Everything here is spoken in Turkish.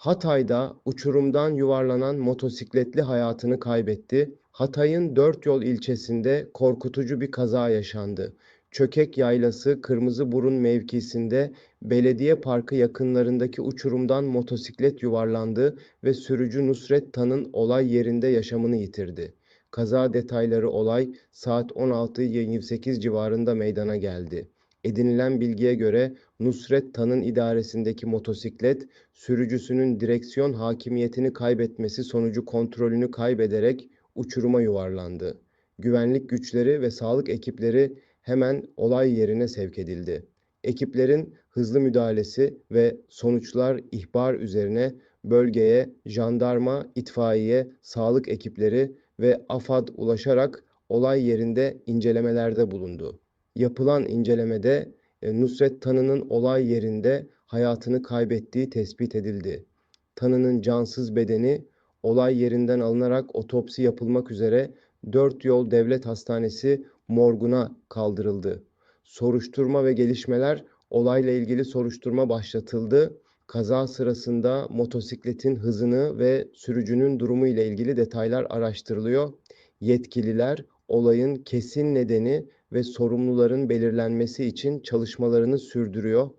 Hatay'da uçurumdan yuvarlanan motosikletli hayatını kaybetti. Hatay'ın Dörtyol ilçesinde korkutucu bir kaza yaşandı. Çökek Yaylası Kırmızıburun mevkisinde belediye parkı yakınlarındaki uçurumdan motosiklet yuvarlandı ve sürücü Nusret Tan'ın olay yerinde yaşamını yitirdi. Kaza detayları olay saat 16.28 civarında meydana geldi. Edinilen bilgiye göre Nusret Tan'ın idaresindeki motosiklet sürücüsünün direksiyon hakimiyetini kaybetmesi sonucu kontrolünü kaybederek uçuruma yuvarlandı. Güvenlik güçleri ve sağlık ekipleri hemen olay yerine sevk edildi. Ekiplerin hızlı müdahalesi ve sonuçlar ihbar üzerine bölgeye jandarma, itfaiye, sağlık ekipleri ve AFAD ulaşarak olay yerinde incelemelerde bulundu. Yapılan incelemede e, Nusret Tanı'nın olay yerinde hayatını kaybettiği tespit edildi. Tanı'nın cansız bedeni olay yerinden alınarak otopsi yapılmak üzere Dört Yol Devlet Hastanesi morguna kaldırıldı. Soruşturma ve gelişmeler olayla ilgili soruşturma başlatıldı. Kaza sırasında motosikletin hızını ve sürücünün durumu ile ilgili detaylar araştırılıyor. Yetkililer olayın kesin nedeni ve sorumluların belirlenmesi için çalışmalarını sürdürüyor.